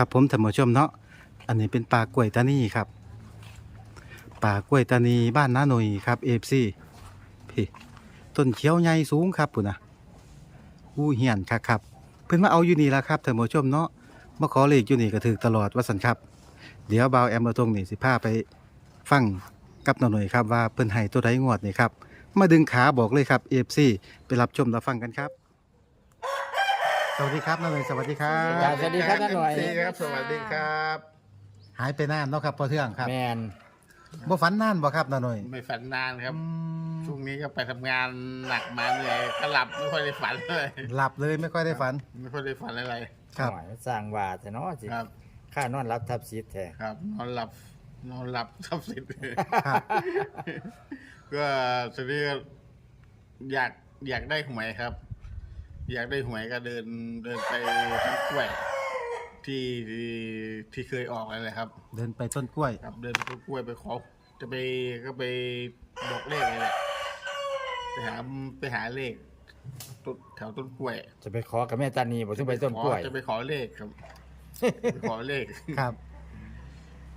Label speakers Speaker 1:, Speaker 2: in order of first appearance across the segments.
Speaker 1: ครับผมท่านผู้ชมเนาะอันนี้เป็นปลากล้วยตานีครับปลากล้วยตานีบ้านน้าหน่ยครับเอฟซีพี่ต้นเขียวใหญ่สูงครับปุ่นนะอู้เหียนครับครับเพิ่นมาเอาอยู่นี่ละครับท่านผู้ชมเนาะมาขอเลขอยู่นี่ก็ถือตลอดว่าสันครับ เดี๋ยวบ่าวแอมเราตรงนี่สิพาไปฟังกับน้าหน่ยครับว่าเพิ่นให้ตัวใดงวดนี่ครับมาดึงขาบอกเลยครับเอฟซีไปรับชมรับฟังกันครับ สวัสดีครับน้าหน่ยสวัสดีครั
Speaker 2: ครับบสวัสดีครับน้าหน่อย
Speaker 3: สวัสดีครับ สวัสดีครับ
Speaker 1: หายไปนานเนาะครับพอเทื่องครับ
Speaker 2: แมน
Speaker 1: บ่ฝันนานบ่ครับน้าหน่อย
Speaker 3: ไม่ฝันนานครับ
Speaker 1: อืม
Speaker 3: ช่วงนี้ก็ไปทำงานหนักมาเหนื่อยก็หลับไม่ค่อยได้ฝันเลย
Speaker 1: หลับเลยไม่ค่อยได้ฝัน
Speaker 3: ไม่ค่อยได้ฝันอะไร
Speaker 1: ครับ
Speaker 2: หน่อยสร้างว่าแต่เนาะสิ
Speaker 3: ครับ
Speaker 2: ค่านอนรับทับซิดแท้
Speaker 3: ครับ นอนหลับ นอนหลับทับสิทธิ์
Speaker 1: ครับ
Speaker 3: ก็ทีนี้ก็อยากอยากได้หวยครับ อยากได้หวยก็เดินเดินไปที่กล้วยที่ที่ที่เคยออกอะไรเลยครับ
Speaker 1: เดินไปต้นกล้วย
Speaker 3: ครับ เดินไปกล้วยไปขอจะไปก็ไปบอกเลขเลยแหละไปหาไปหาเลขต้นแถวต้นกล้วย
Speaker 2: จะไปขอกับแม่ตานีบอกถึงไปต้นกล้วย
Speaker 3: ขอจะไปขอเลขครับ ไปขอเลข
Speaker 1: ครับ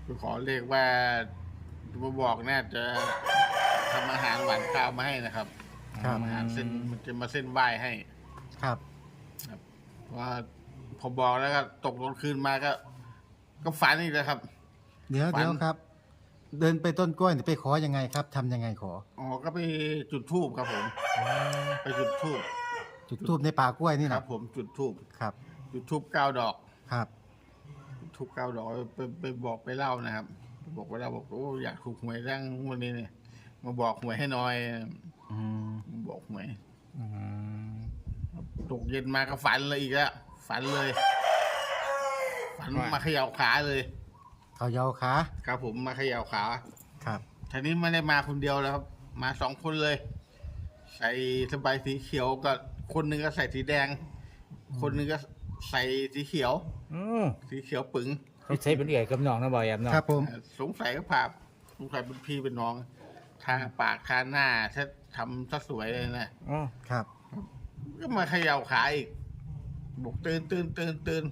Speaker 3: ไปขอเลขว่ามาบอกน่าจะทำอาหารหวานข้าวมาให้นะครับ
Speaker 1: ครับ
Speaker 3: ทำอาหารเส้นมันจะมาเส้นไหว้ให้
Speaker 1: ครับ
Speaker 3: ว่าพอบอกแล้วก็ตกตอนคืนมาก็ ก็ฝันอีกแล้วครับ
Speaker 1: เดี๋ยว
Speaker 3: ฝัน
Speaker 1: เดี๋ยวครับ เดินไปต้นกล้วยนี่ไปขอยังไงครับทำยังไงขอ
Speaker 3: อ๋อก็ไปจุดธูปครับผม ไปจุดธูป
Speaker 1: จุดทูบในป่ากล้วยนี่
Speaker 3: ค
Speaker 1: นะ
Speaker 3: รับผมจุดธูป
Speaker 1: ครับ
Speaker 3: จุดธูปเก้าดอก
Speaker 1: ครับ
Speaker 3: ทุกเก้าดอกไปไปบอกไปเล่านะครับบอกไปเล่าบอกโอ้อยากถูกหวยร่างวันนี้เนี่ยมาบอกหวยให้หน่อย
Speaker 1: อืม
Speaker 3: มาบอกหวย
Speaker 2: อืม
Speaker 3: ตกเย็นมาก็ฝันเลยอีกแล้วฝันเลย ฝันมาเขย่าขาเลย
Speaker 1: เขายาวขา
Speaker 3: ครับผมมาเขย่าขา
Speaker 1: ครับ
Speaker 3: ทีนี้ไม่ได้มาคนเดียวแล้วครับ มาสองคนเลย ใส่สบายสีเขียวกับคนหนึ่งก็ใส่สีแดง คนหนึ่งก็ใส่สีเขียว
Speaker 2: อืม
Speaker 3: สีเขียวปึ๋ง
Speaker 2: ไม่ใช่เป็นเอื่อยกับน้องนะบอยแอมเนาะ
Speaker 1: ครับผม
Speaker 3: สงสัยก็พาสงสัยเป็นพี่เป็นน้องทาปากทาหน้าถ้าทำซะสวยเลยนะ
Speaker 2: อ๋อ
Speaker 1: ครับ
Speaker 3: ก็มาเขย่าขาอีกบอกตื่นตื่นตื่นตื่น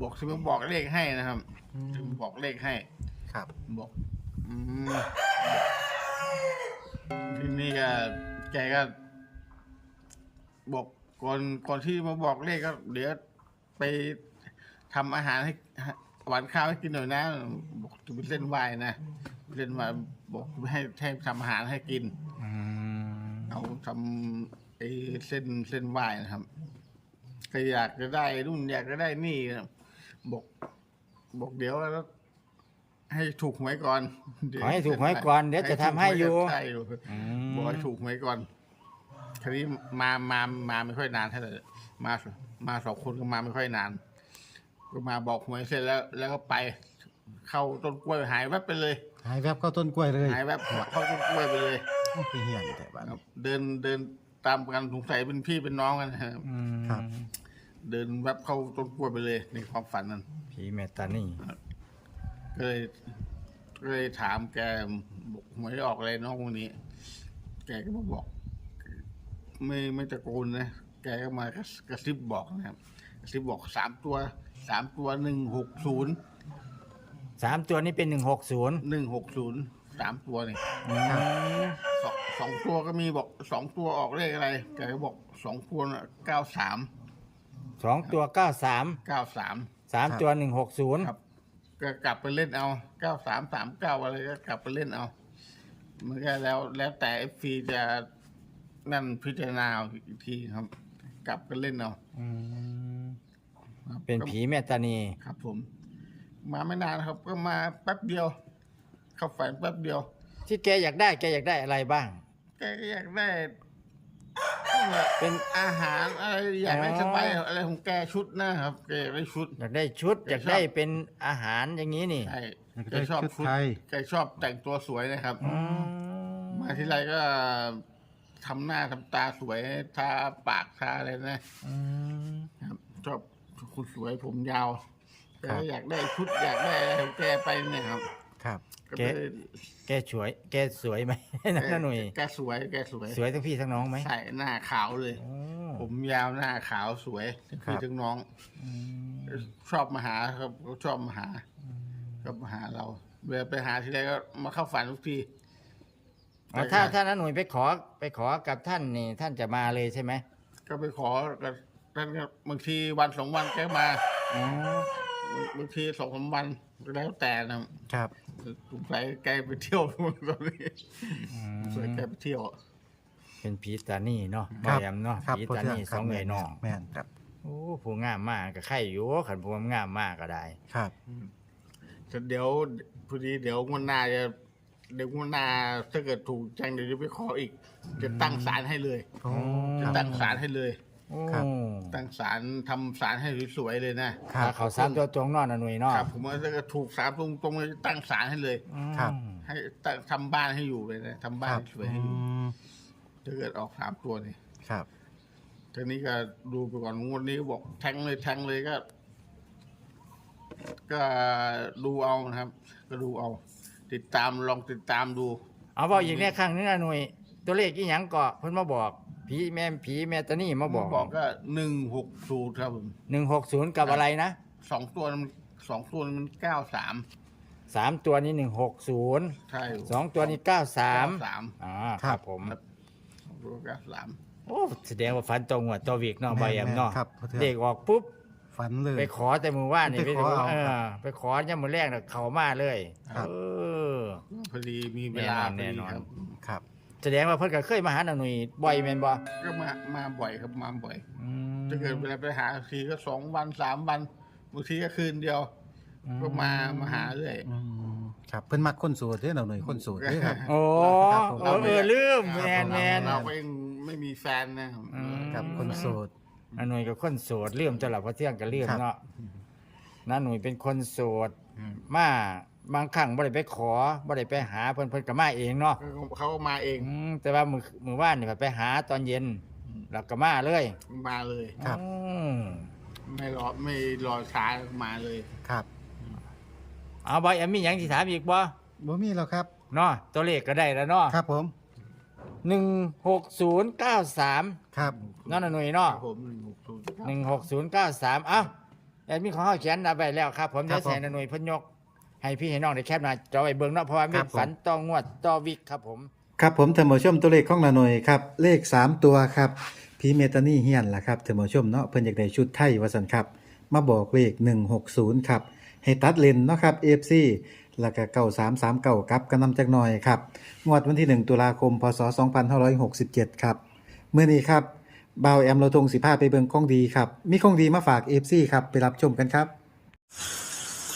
Speaker 3: บอกที่มาบอกเลขให้นะครับ
Speaker 1: อืม
Speaker 3: ที่มาบอกเลขให้
Speaker 1: ครับ
Speaker 3: บอกอืมทีนี้ก็แกก็บอกก่อนก่อนที่มาบอกเลขก็ เดี๋ยวไปทำอาหารให้หวานข้าวให้กินหน่อยนะบอกจะไปเล่นวายนะเล่นวายบอกให้ให้ทำอาหารให้กิน
Speaker 2: อืม
Speaker 3: เอาทำ ไอ้เส้นเส้นไหวนะครับ ก็อยากจะได้รุ่นอยากจะได้นี่นะบอก บอกเดี๋ยวแล้ว ให้ถูกหวยก่อนเดี๋ยว
Speaker 2: ขอให้ถูกหวยก่อนเดี๋ยวจะทำให้อยู่
Speaker 3: ใช่อยู่
Speaker 2: อืม
Speaker 3: บอกให้ถูกหวยก่อนทีนี้มามามาไม่ค่อยนานเท่าไหร่มามาสองคนก็มาไม่ค่อยนาน ก็มาบอกหวยเสร็จแล้ว แล้วก็ไป เข้าต้นกล้วยหายแวบไปเลย
Speaker 1: หายแวบเข้าต้นกล้วยเลย
Speaker 3: หายแวบเข้าต้นกล้วยไปเลย
Speaker 1: โอ้คือเหียนแต่บ้าน
Speaker 3: ครับเดินเดิน ตามกันสงสัยเป็นพี่เป็นน้องกันนะครับ
Speaker 2: อืม
Speaker 1: ครับ
Speaker 3: เดินแวบเข้าต้นกล้วยไปเลยในความฝันนั้น
Speaker 2: ผีแม่ตานี
Speaker 3: ก็เลยก็เลยถามแกบอกหวยออกอะไรน้องคนนี้ แกก็มาบอก ไม่ไม่ตะโกนนะ แกก็มากระกระซิบบอกนะครับกระซิบบอกสามตัวสามตัวหนึ่งหกศูนย์
Speaker 2: สามตัวนี้เป็นหนึ่งหกศูนย์
Speaker 3: หนึ่งหกศูนย์สามตัวนี่สอง สองตัวก็มีบอกสองตัวออกเลขอะไรแกก็บอกสองตัวเก้าสาม
Speaker 2: สองตัวเก้าสาม
Speaker 3: เก้าสาม
Speaker 2: สามตัวหนึ่งหกศูนย์
Speaker 3: ครับก็กลับไปเล่นเอาเก้าสามสามเก้าอะไรก็กลับไปเล่นเอามันก็แล้วแล้วแต่เอฟซีจะนั่นพิจารณาเอาอีกทีครับ กลับไปเล่นเอา
Speaker 2: อืม
Speaker 3: ครับ
Speaker 2: เป็น
Speaker 3: ก็
Speaker 2: ผีแม่ตานี
Speaker 3: ครับ ผม มาไม่นานครับ ก็มาแป๊บเดียว เข้าฝันแป๊บเดียว
Speaker 2: ที่แกอยากได้แกอยากได้อะไรบ้าง
Speaker 3: แกก็อยากได้
Speaker 2: เป็น
Speaker 3: อาหารอะไรอยากได้
Speaker 2: อ๋อ
Speaker 3: สบายอะไรของแกชุดนะครับแกอยากได้ชุด
Speaker 2: อยากได้ชุด
Speaker 3: แก
Speaker 2: อยาก
Speaker 3: ชอบ
Speaker 2: ได้เป็นอาหารอย่างนี้นี่
Speaker 3: ใช่
Speaker 1: อยาก
Speaker 3: แก
Speaker 1: ได้
Speaker 3: ชอบ
Speaker 1: ชุด
Speaker 3: ชุด
Speaker 1: ไทย
Speaker 3: แกชอบแต่งตัวสวยนะครับ
Speaker 2: อืม
Speaker 3: มาที่ไรก็ทำหน้าทำตาสวยทาปากทาอะไรนะ
Speaker 2: อืม
Speaker 3: ครับชอบคุณสวยผมยาวแก
Speaker 1: ครับ
Speaker 3: อยากได้ชุดอยากได้อะไรของแกไปเนี่ยครับ
Speaker 1: ครับ
Speaker 3: ก็เลย
Speaker 2: แกสวย แกสวยไหมนั่นน่ะหนุ่ย
Speaker 3: แกสวยแกสวย
Speaker 2: สวยทั้งพี่ทั้งน้องไหม
Speaker 3: ใช่หน้าขาวเลย
Speaker 2: โอ้
Speaker 3: ผมยาวหน้าขาวสวยทั้ง
Speaker 1: ครั
Speaker 3: พี่
Speaker 1: บ
Speaker 3: ทั้งน้อง
Speaker 2: อืม
Speaker 3: ชอบมาหาครับเขาชอบมาหาก็มาหาเราเวลาไปหาทีไรก็มาเข้าฝันทุกที
Speaker 2: อ๋อถ้าถ้าน้าหนุ่ยไปขอไปขอกับท่านนี่ท่านจะมาเลยใช่ไหม
Speaker 3: ก็ไปขอกับท่านก็บางทีวันสองวันแกมา
Speaker 2: อ๋อบา
Speaker 3: งทีสองสามวันก็แล้วแต่นะครับ สงสัยแกไปเที่ยวตอนนี้
Speaker 2: อืม
Speaker 3: สงสัยแกไปเที่ยว
Speaker 2: เป็นผีตานี่เนาะ
Speaker 1: ครับ
Speaker 2: แอมเนาะ
Speaker 1: ครับ
Speaker 2: ผี
Speaker 1: พ่อ
Speaker 2: ตา
Speaker 1: เทือง
Speaker 2: นี่
Speaker 1: ค
Speaker 2: ส
Speaker 1: รับ
Speaker 2: องเอ๋ยน้อง
Speaker 1: แม่นครับ
Speaker 2: โอ้ผู้งามมากก็ไข่อยู่ขันผู้งามมากก็ได้
Speaker 1: ครับ
Speaker 3: แต่เดี๋ยวพอดีเดี๋ยวงวดหน้าจะเดี๋ยวงวดหน้าถ้าเกิดถูกแจ้งเดี๋ยวจะไปขออีก จะตั้งศาลให้เลย
Speaker 1: โอ้
Speaker 3: จะ
Speaker 1: ครับ
Speaker 3: ตั้งศาลให้เลย
Speaker 2: โอ้
Speaker 1: ครับ
Speaker 3: ตั้งศาลทำศาลให้สวยๆเลยนะ
Speaker 1: ครั
Speaker 2: ถ้า
Speaker 1: บ
Speaker 2: เขาสามตัวตรงเนอนนะหนุ่ยเนาะ
Speaker 3: ครับ ผมว่าถ้าเกิดถูกศาลตรงตรงๆเลยตั้งศาลให้เลย
Speaker 2: อืม
Speaker 1: ครับ
Speaker 3: ให้ตั้งทำบ้านให้อยู่เลยนะทำบ้า
Speaker 1: คนรับ
Speaker 3: สวยให้อยู่
Speaker 1: อืม
Speaker 3: ถ้าเกิดออกสามตัวนี่
Speaker 1: ครับ
Speaker 3: ทีนี้ก็ดูไปก่อนงวดนี้บอกแทงเลยแทงเลยก็ ก็ดูเอานะครับ ก็ดูเอา ติดตามลองติดตามดู
Speaker 2: เอาบอกอีกเนี่ยครั้งนึงนะหนุ่ย ตัวเลขอีหยังเกาะเพิ่นมาบอก ผีแม่ผีแม่ตานี่มาบอก
Speaker 3: บอกก็หนึ่งหกศูนย์ครับผม
Speaker 2: หนึ่งหกศูนย์กับอะไรนะ
Speaker 3: สองตัวมันสองตัวมันเก้าสาม
Speaker 2: สามตัวนี้หนึ่งหกศูนย์
Speaker 3: ใช่
Speaker 2: สองตัวนี้เก้าสาม
Speaker 3: สาม
Speaker 2: อ่าครับผม
Speaker 3: สองตัวเก้าสาม
Speaker 2: โอ้แสดงว่าฝันตรงหัวตัววิกเนาะใบแอมเนาะ
Speaker 1: แม่นครับพ่อเทือง
Speaker 2: เด็กออกปุ๊บ
Speaker 1: ฝันเลย
Speaker 2: ไปขอแต่มือว่านนี่
Speaker 1: ไปขอเอา
Speaker 2: เอ
Speaker 1: ครั
Speaker 2: อบไปขอย่ามมือแรกน่ะเขามาเลย
Speaker 1: ครับ
Speaker 2: เออ
Speaker 3: พอดีมีเวลาพอ
Speaker 2: แน่
Speaker 3: ดี
Speaker 2: นอน
Speaker 3: ครับ
Speaker 1: ครับ
Speaker 2: แสดงว่าเพิ่นก็เคยมาหาหน่อยบ่อยแม่นบ่
Speaker 3: ก็มามาบ่อยครับมาบ่อย
Speaker 2: อืม
Speaker 3: ถ้าเกิดเวลาไปหาทีก็สองวันสามวันบางทีก็คืนเดียว ก็มามาหาเรื่อย
Speaker 1: อืมครับเพิ่นมักคนโสดเด้อเราหน่อยคนโสดเด้อครับ
Speaker 2: โอ้
Speaker 1: ครับผม
Speaker 2: เออเออลืมแมนแมน
Speaker 3: เราเองไม่มีแฟนนะ
Speaker 2: อืม
Speaker 1: ครับคนโสด
Speaker 2: อันหน่วยก็คนโสดลืมตลอดเพราะเที่ยงก็ลืม
Speaker 1: ครับ
Speaker 2: เนาะน้าหน่วยเป็นคนโสดมา บางครั้งบ่ได้ไปขอบ่ได้ไปหาเพิ่นเพิ่นก็มาเองเนาะ
Speaker 3: เขาก็มาเอง
Speaker 2: อืมแต่ว่ามื้อมื้อว่านนี่ไปหาตอนเย็นแล้วก็มาเลย
Speaker 3: มาเลย
Speaker 1: ครับ
Speaker 2: อืม
Speaker 3: ไม่รอไม่รอช้ามาเลย
Speaker 1: ครับ
Speaker 2: เอาบ่แอมมีหยังสิถามอีกบ่
Speaker 1: บ่มีแล้วครับ
Speaker 2: เนาะตัวเลขก็ได้แล้วเนาะ
Speaker 1: ครับผม
Speaker 2: 16093
Speaker 1: ครับ
Speaker 2: เนาะน้าหน่วย
Speaker 3: ค
Speaker 2: เนาะ
Speaker 3: รับผมหนึ่งหกศูนย์
Speaker 2: หนึ่งหกศูนย์เก้าสามเอ้าแอดมินของเขาเขียนเอาไปแล้วครับ ผม
Speaker 1: ครั
Speaker 2: จะ
Speaker 1: บผม
Speaker 2: ใส่หน่วยเพิ่นยก ให้พี่ให้น้องได้แคปหน้าจอไว้เบิ่งเนาะเพราะว่า
Speaker 1: ค
Speaker 2: มี
Speaker 1: รับผม
Speaker 2: ฝันต่องวดต่อวิกครับผม
Speaker 1: ครับผมเทอร์โมชมตัวเลขของนาหน่อยครับเลข 3 ตัวครับพีเมตานี่เฮียนล่ะครับเทอร์โมชมเนาะเพิ่นอยากได้ชุดไทยวาสันครับมาบอกเลข 160ครับให้ตัดเลนเนาะครับ FC แล้วก็9339ครับกันนำจักหน่อยครับงวดวันที่ 1 ตุลาคมพศ 2567 ครับเมื่อนี้ครับบ่าวแอมเราทง15ไปเบิ่งของดีครับมีของดีมาฝาก FC ครับไปรับชมกันครับ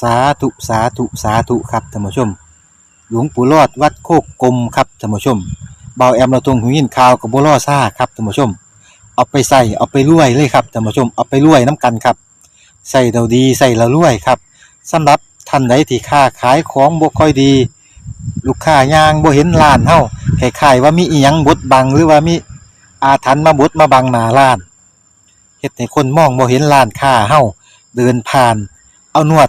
Speaker 1: สาธุสาธุสาธุครับท่านผู้ชม หลวงปู่รอดวัดโคกกลมครับท่านผู้ชมเบาแอมเราตรงหูยินข่าวกับบัวล่อซ่าครับท่านผู้ชม เอาไปใส่เอาไปรวยเลยครับท่านผู้ชมเอาไปรวยน้ำกันครับใส่เราดีใส่เรารวยครับสำหรับท่านใดที่ค้าขายของบ่ค่อยดี ลูกค้ายางบ่เห็นร้านเฮาคล้ายๆว่ามีอีหยังบดบังหรือว่ามีอาถรรพ์มาบดมาบังหน้าร้านเฮ็ดให้คนมองบ่เห็นร้านค้าเฮาเดินผ่าน เอานวด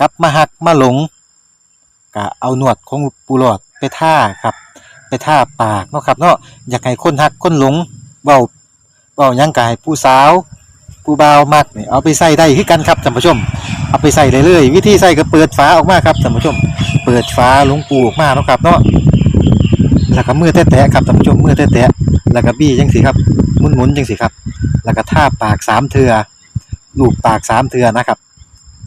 Speaker 1: กลับมาหักมาหลงก็เอาหนวดของปูหลอดไปท่าครับ ไปท่าปากเนาะครับเนาะอยากให้คนหักคนหลงเบาเบายังกายผู้สาวผู้บ่าวมักเนี่ยเอาไปใส่ได้คือกันครับท่านผู้ชม เอาไปใส่เลยเลยวิธีใส่ก็เปิดฝาออกมาครับท่านผู้ชม เปิดฝาหลวงปูออกมาเนาะครับเนาะแล้วก็มือแตะๆครับท่านผู้ชมมือแตะๆแล้วก็บี้จังสิครับหมุนๆจังสิครับ แล้วก็ท่าปากสามเทือลูบปากสามเทือนะครับ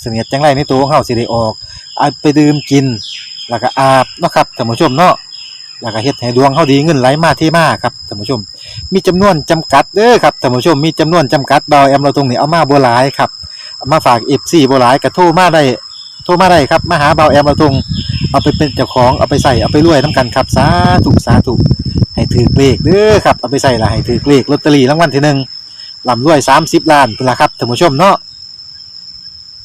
Speaker 1: เสนียดจังไรในตัวของเฮาสิได้ออกเอาไปดื่มกิน แล้วก็อาบเนาะครับท่านผู้ชมเนาะแล้วก็เฮ็ดให้ดวงเฮาดีเงินไหลมาเทมาครับท่านผู้ชม มีจำนวนจำกัดเด้อครับท่านผู้ชมมีจำนวนจำกัดเบาแอมเราตรงนี้เอามาบ่หลายครับามาฝาก FC บ่หลายก็โทรมาได้โทรมาได้ครับมาหาเบาแอมเราตรงเอาไปเป็นเจ้าของเอาไปใส่เอาไปรวยนํกันครับสาธุสาธุให้ถือเลขเด้อครับเอาไปใส่ละให้ถือเลขลอตเตอรี่รางวัลที่หนึ่งลำรวยสามสิบล้านพุ่นละครับท่านผู้ชมเนาะ